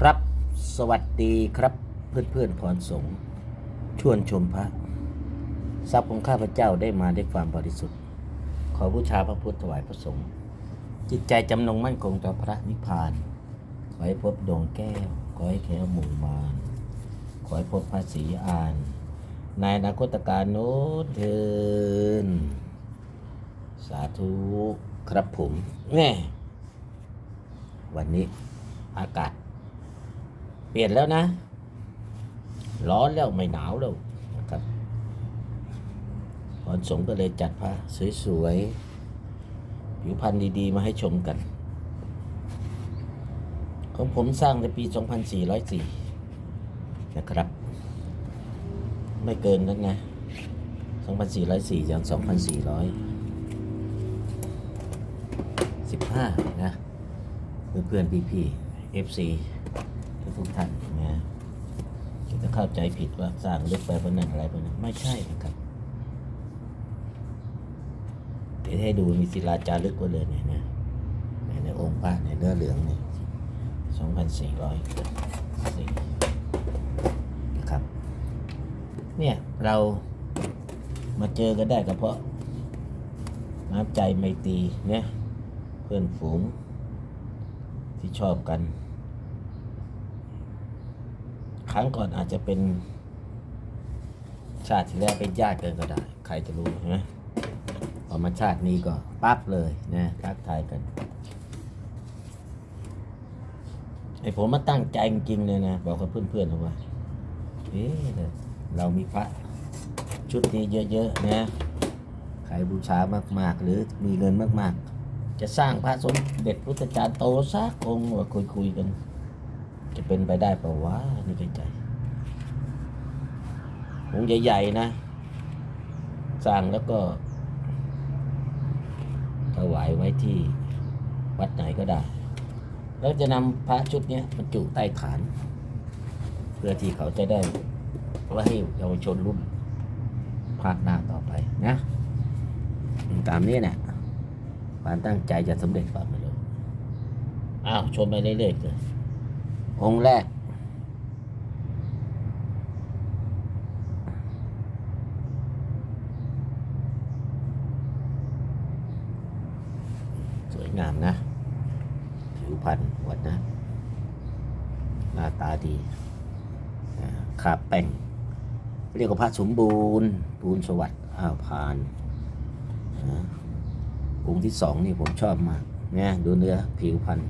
ครับ สวัสดีครับเพื่อนเพื่อนพรสงฆ์ชวนชมพระ ทรัพย์ของข้าพเจ้าได้มาด้วยความบริสุทธิ์ ขอบูชาพระพุทธถวายพระสงฆ์จิตใจจำนงมั่นคงต่อพระนิพพาน ขอให้พบดวงแก้ว ขอให้แคล้วหมู่มารขอให้พบภาษีอาน ในอนาคตการโน้นเทินสาธุครับผมแน่วันนี้อากาศ เปลี่ยนแล้วนะ ร้อนแล้วไม่หนาวแล้วนะครับพรสงก็เลยจัดพระสวยๆผิวพรรณดีๆ มาให้ชมกันของผมสร้างในปี 2404 นะครับ ไม่เกินนั้นนะ 2404ยัน2415 นะ เพื่อนๆพี่ๆ FC ทุกท่านนะจะเข้าใจผิดว่าสร้างลึกไปเพนั้นอะไรเพนั้นไม่ใช่นะครับเดี๋ยวให้ดูมีศิลาจารึกไว้เลยเนี่ยนะในในองค์พระในเนื้อเหลืองเนี่ยสองพันสี่ร้อยสี่นะครับ เนี่ยเรามาเจอกันได้ก็เพราะน้ำใจไมตรีเนี่ยเพื่อนฝูงที่ชอบกัน ครั้งก่อนอาจจะเป็น ชาติที่แล้วเป็นญาติกันก็ได้ ใครจะรู้นะพอมาชาตินี้ก็ปั๊บเลยนะทักทายกันไอผมมาตั้งใจจริงเลยนะบอกกับเพื่อนๆนะว่า เอ๊ะเรามีพระชุดนี้เยอะๆนะใครบูชามากๆ หรือมีเงินมากๆ จะสร้างพระสมเด็จพุทธจารย์โตสักองค์ว่าคุยๆกัน จะเป็นไปได้ปะวะนี่ใจใจองใหญ่ๆนะ สร้างแล้วก็ถวายไว้ที่วัดไหนก็ได้ แล้วจะนำพระชุดนี้บรรจุใต้ฐาน เพื่อที่เขาจะได้ไว้ให้เยาวชนรุ่นภาคหน้าต่อไปนะตามนี้เนี่ยความตั้งใจจะสำเร็จเปล่าไม่รู้อ้าวชมไปเรื่อยๆเลย องค์แรก สวยงามนะ ผิวพรรณวัดนะ หน้าตาดีขาแป้งเรียกว่าพระสมบูรณ์ปูนสวัสดิ์อ้าวผ่านองค์ที่สองนี่ผมชอบมากนะดูเนื้อผิวพรรณ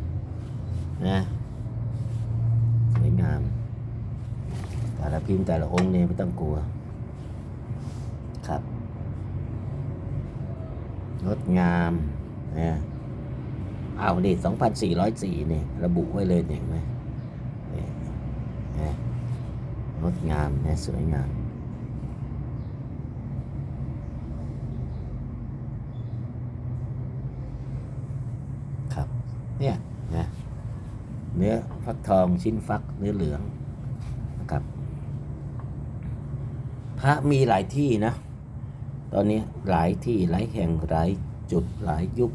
นะ สวยงาม แต่ ละพิมพ์แต่ละองค์เนี่ยไม่ต้องกลัว ครับ งดงามนะเอาดิสองพันสี่ร้อยสี่เนี่ย ระบุไว้เลยเนี่ยเห็นไหมเนี่ยนะงดงามนะสวยงามครับเนี่ยนะเนื้อฟักทองชิ้นฟักเนื้อเหลืองนะครับ พระมีหลายที่นะ ตอนนี้หลายที่หลายแห่งหลายจุดหลายยุค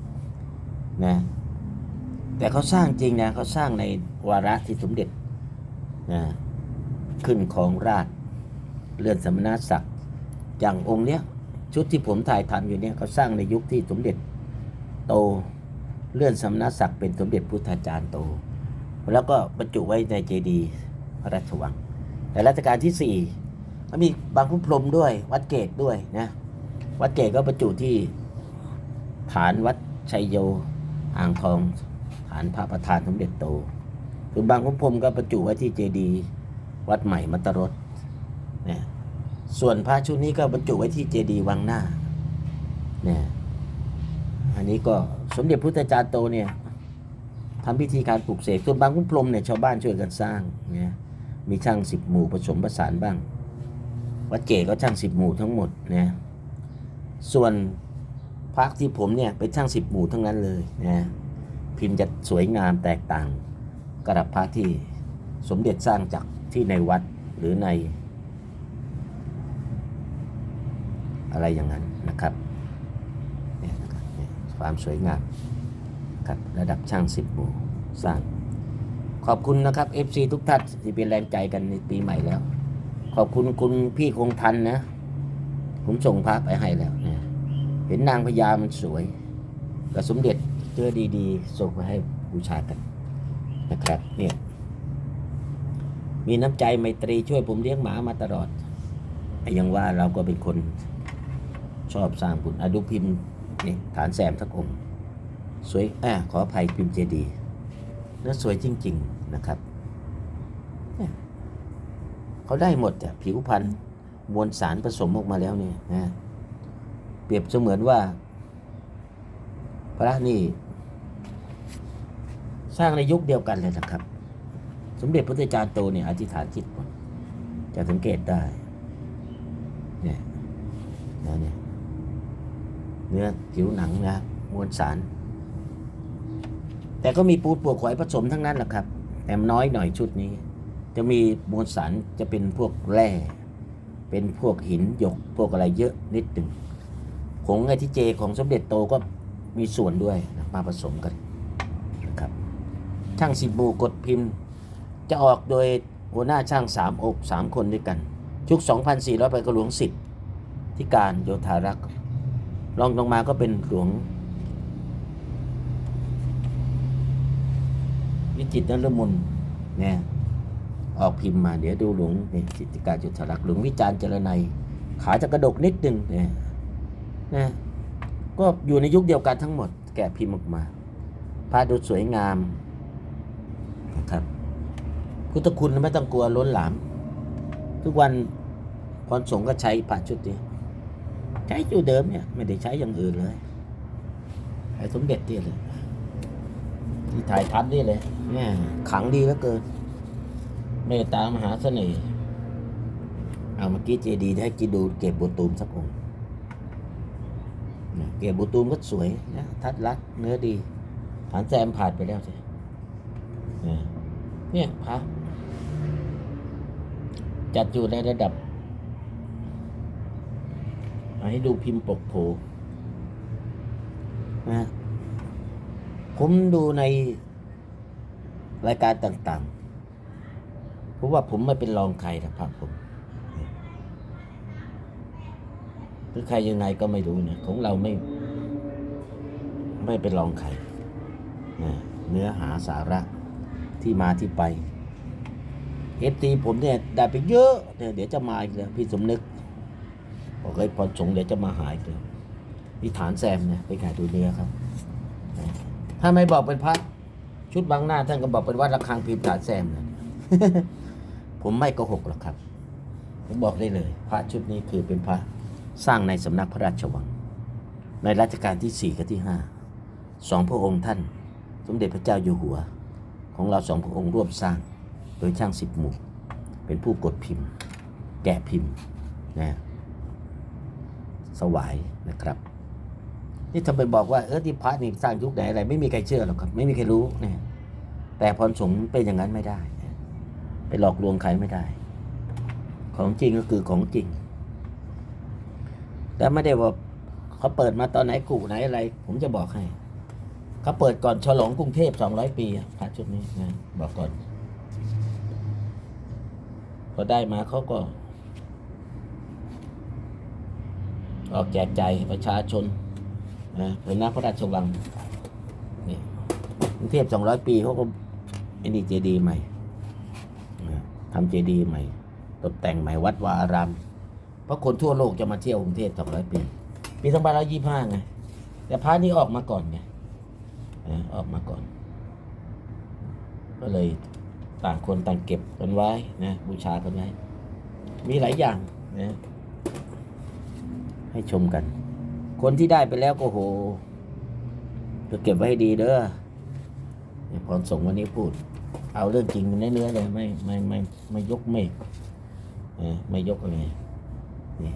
นะแต่เขาสร้างจริงนะเขาสร้างในวาระที่สมเด็จนะขึ้นของราชเลื่อนสมณศักดิ์อย่างองค์เนี้ยชุดที่ผมถ่ายทำอยู่เนี่ยเขาสร้างในยุคที่สมเด็จโตเลื่อนสมณศักดิ์เป็นสมเด็จพุทธาจารย์โต แล้วก็บรรจุไว้ในเจดีย์พระราชวัง แต่รัชกาลที่สี่ มันมีบางพุพรมด้วย วัดเกตด้วยนะ วัดเกตก็บรรจุที่ฐานวัดชัยโยอ่างทองฐานพระประธานสมเด็จโตส่วนบางพุพรมก็บรรจุไว้ที่เจดีย์วัดใหม่มัตตรสเนี่ยส่วนพระชุดนี้ก็บรรจุไว้ที่เจดีย์วังหน้าเนี่ยอันนี้ก็สมเด็จพุทธจารย์โตเนี่ยทำพิธีการปลูกเสกส่วนบางคุ้มพรมเนี่ยชาวบ้านช่วยกันสร้างเนี่ยมีช่างสิบหมู่ผสมผสานบ้าง วัดเก๋ก็ช่างสิบหมู่ทั้งหมดนะส่วนพระที่ผมเนี่ยเป็นช่างสิบหมู่ทั้งนั้นเลยนะพิมพ์จะสวยงามแตกต่างกระดับพระที่สมเด็จสร้างจากที่ในวัดหรือใน อะไรอย่างนั้นนะครับเนี่ยนะครับเนี่ยความสวยงามครับระดับช่างสิบหมู่สร้าง ขอบคุณนะครับ FC ทุกท่านที่เป็นแรงใจกันในปีใหม่แล้ว ขอบคุณคุณพี่คงทันนะ ผมส่งพระไปให้แล้วนะเห็นนางพญามันสวยกับสมเด็จเจอดีๆ ส่งไปให้บูชากันนะครับเนี่ยมีน้ำใจไมตรีช่วยผมเลี้ยงหมามาตลอดอยังว่าเราก็เป็นคนชอบสร้างบุญอดูพิมพ์นี่ฐานแซมทักองสวยอ่าขออภัยพิมพ์เจดี แล้วสวยจริง ๆ นะครับ เขาได้หมดอะผิวพรรณมวลสารผสมออกมาแล้วเนี่ยนะเปรียบเสมือนว่า พระนี่ สร้างในยุคเดียวกันเลยนะครับ สมเด็จพระเทจารย์โตเนี่ยอธิษฐานจิตก่อนจะสังเกตได้เนี่ยนะเนี่ยเนื้อผิวหนังนะมวลสาร แต่ก็มีปูนปวกหอยผสมทั้งนั้นแหละครับ แต่น้อยหน่อยชุดนี้ จะมีมวลสารจะเป็นพวกแร่ เป็นพวกหินหยกพวกอะไรเยอะนิดหนึ่งผงไอที่เจของสมเด็จโตก็มีส่วนด้วยนะมาผสมกันนะครับช่างสิบบูกดพิมพ์ จะออกโดยหัวหน้าช่างสามอกสามคนด้วยกัน ชุก 2,400 ไปก็หลวงสิทธิ์ที่การโยธารักษ์รองลงมาก็เป็นหลวง วิจิตรนรมนเนี่ย ออกพิมพ์มาเดี๋ยวดูหลวงนี่ยสิทธิการโยธารักหลวงวิจารณ์เจรนัยขาจะกระดกนิดหนึ่งเนี่ยนะก็อยู่ในยุคเดียวกันทั้งหมด แกะพิมพ์ออกมาพาดูสวยงามนะครับพุทธคุณไม่ต้องกลัวล้นหลาม ทุกวันพรสงฆ์ก็ใช้พระชุดนี้ใช้จุดเดิมเนี่ย ไม่ได้ใช้อย่างอื่นเลยใช้สมเด็จนี่เลยที่ถ่ายทับนี่เลยเนี่ยขังดีเหลือเกิน เมตตามหาเสน่ห์เอาเมื่อกี้เจดีได้กินดูเก็บบัวตูมสักองค์เก็บบัวตูมก็สวยนะทัดรัดเนื้อดีฐานแซมผ่านไปแล้วใช่เนี่ยพระจัดอยู่ในระดับเอาให้ดูพิมพ์ปกโผนะผมดูในรายการต่างๆ เพราะว่าผมไม่เป็นรองใครนะพระผมหรือใครยังไงก็ไม่รู้นะของเราไม่ ไม่เป็นรองใครนะเนื้อหาสาระที่มาที่ไปเอฟตีผมเนี่ยได้ไปเยอะเนี่ยเดี๋ยวจะมาอีกแล้วพี่สมนึกบอกเลยพอสงเดี๋ยวจะมาหายอีกแล้วนี่ฐานแซมเนี่ยไปขายดูเนื้อครับ ถ้าไม่บอกเป็นพระชุดบางหน้าท่านก็บอกเป็นวัดระฆังพิมพ์ฐานแซมนะ ผมไม่โกหกหรอกครับ ผมบอกได้เลย พระชุดนี้คือเป็นพระสร้างในสำนักพระราชวัง ในรัชกาลที่สี่กับที่ห้าสองพระองค์ท่าน สมเด็จพระเจ้าอยู่หัว ของเราสองพระองค์ร่วมสร้าง โดยช่างสิบหมู่ เป็นผู้กดพิมพ์ แกะพิมพ์นะสวายนะครับ นี่ทำไปบอกว่าเออที่พระนี่สร้างยุคไหนอะไร ไม่มีใครเชื่อหรอกครับ ไม่มีใครรู้เนี่ยแต่พรสงฆ์เป็นอย่างนั้นไม่ได้ ไปหลอกลวงใครไม่ได้ ของจริงก็คือของจริง แต่ไม่ได้ว่าเขาเปิดมาตอนไหนกูไหนอะไร ผมจะบอกให้เขาเปิดก่อนฉลองกรุงเทพสองร้อยปีพระชุดนี้นะบอกก่อนพอได้มาเขาก็ ออกแจกให้ประชาชนนะเป็นนักพระราชวังนี่กรุงเทพสองร้อยปีเขาก็ไอ้นี่เจดีใหม่ ทำเจดีย์ใหม่ ตกแต่งใหม่วัดวาอาราม เพราะคนทั่วโลกจะมาเที่ยวกรุงเทพสองร้อยปี ปีสองพันร้อยี่ห้าไง แต่พระนี่ออกมาก่อนไงนะออกมาก่อน ก็เลยต่างคนต่างเก็บกันไว้นะบูชากันไว้ มีหลายอย่างนะให้ชมกัน คนที่ได้ไปแล้วก็โหจะเก็บไว้ให้ดีเด้อพรสงวันนี้พูด เอาเรื่องจริงเนื้อเลยไม่ไม่ไม่ไม่ยกเมฆไม่ยกอะไรนี่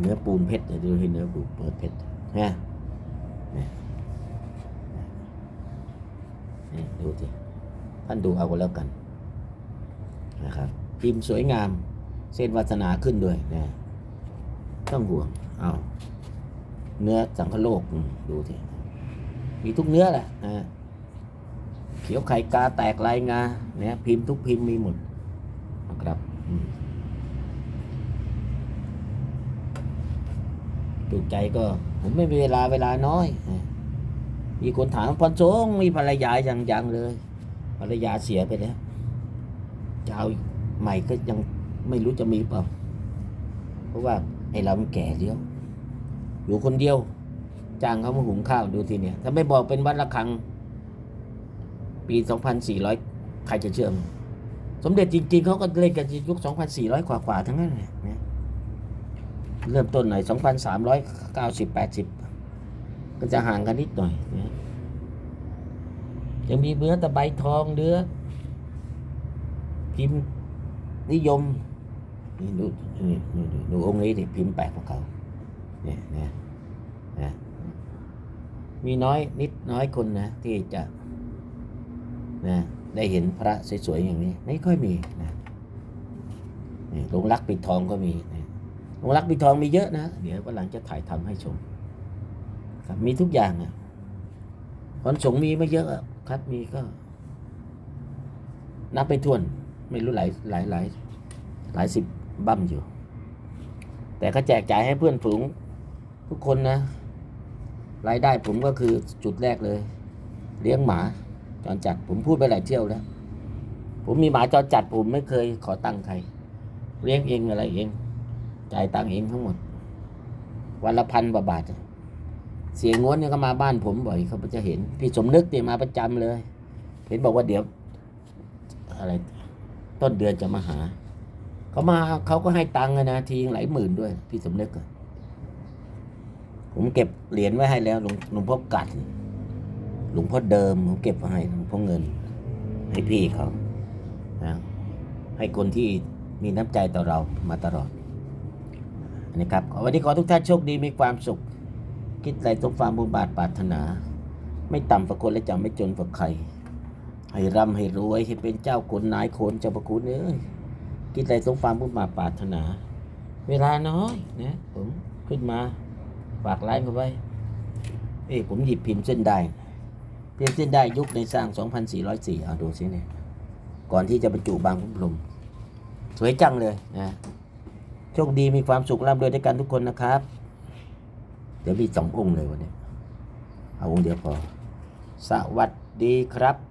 เนื้อปูนเพชรเดี๋ยวดูให้เนื้อปูนเปิดเพชรนะนี่ดูสิท่านดูเอาก็แล้วกันนะครับพิมพ์สวยงาม เส้นวาสนาขึ้นด้วยนะต้องห่วงเอาเนื้อสังคโลกดูสิมีทุกเนื้อแหละนะ ขียวไข่กาแตกลายงาเนี่ยพิมพ์ทุกพิมพ์มีหมดนะครับถูกใจก็ ผมไม่มีเวลาเวลาน้อย มีคนถามพรสงฆ์มีภรรยาอยังยังเลย ภรรยาเสียไปแล้วจะเอาใหม่ก็ยังไม่รู้จะมีเปล่า เพราะว่าไอ้เรามันแก่เลี้ยว อยู่คนเดียว จ้างเขามาหุงข้าวดูทีเนี่ย ถ้าไม่บอกเป็นวัดละครัง ปี 2,400 ใครจะเชื่อม สมเด็จจริงๆ เขาก็เล่นกันยุค 2,400 กว่าๆ ทั้งนั้นเลยเริ่มต้นหน่อย 2,390 80 ก็จะห่างกันนิดหน่อยนะยังมีเนื้อตะไบทองเนื้อพิมพ์นิยมนี่ดูนี่ดูดูดูองค์นี้ดิพิมพ์แปลกของเขาเนี่ยนะนะมีน้อยนิดน้อยคนนะที่จะ นะได้เห็นพระสวยๆอย่างนี้ ไม่ค่อยมีนะหลวงรักปิดทองก็มีหลวงรักปิดทองมีเยอะนะ เดี๋ยววันหลังจะถ่ายทำให้ชม ครับมีทุกอย่างอะคนสงฆ์มีไม่เยอะครับมีก็ นับไปถ้วน ไม่รู้หลายหลายหลายหลายสิบบั้มอยู่ แต่ก็แจกจ่ายให้เพื่อนฝูงทุกคนนะรายได้ผมก็คือจุดแรกเลย เลี้ยงหมา จรจัดผมพูดไปหลายเที่ยวแล้ว ผมมีหมาจรจัดผมไม่เคยขอตังค์ใครเลี้ยงเองอะไรเองจ่ายตังค์เองทั้งหมด วันละพันกว่าบาท เสียงง้วนเนี่ยก็มาบ้านผมบ่อยเขาจะเห็น พี่สมนึกเนี่ยมาประจำเลย เห็นบอกว่าเดี๋ยว อะไร ต้นเดือนจะมาหาเขามาเขาก็ให้ตังค์นะทีหลายหมื่นด้วย พี่สมนึกผมเก็บเหรียญไว้ให้แล้วหลวงหลวงพ่อกัด หลวงพ่อเดิมผมเก็บไว้ให้หลวงพ่อเงิน ให้พี่เขานะให้คนที่มีน้ำใจต่อเรามาตลอดอันนี้ครับวันนี้ขอทุกท่านโชคดีมีความสุข คิดอะไรสมความบุญบาทปรารถนา ไม่ต่ำกว่าคนและจะไม่จนกว่าใคร ให้ร่ำให้รวยให้เป็นเจ้าคนนายคนเจ้าประคุณเอ้ยคิดอะไรสมความมุ่งมาตรปรารถนา เวลาน้อยนะผมขึ้นมาฝากไลน์มาไว้เอ้ยผมหยิบพิมพ์เส้นได้ เทียบเส้นได้ยุคในสร้าง 2404เอาดูสิเนี่ย ก่อนที่จะบรรจุบางพุ่มพลมสวยจังเลยนะโชคดีมีความสุขร่ำรวยด้วยกันทุกคนนะครับ เดี๋ยวมีสององค์เลยวันนี้ เอาองค์เดียวพอ สวัสดีครับ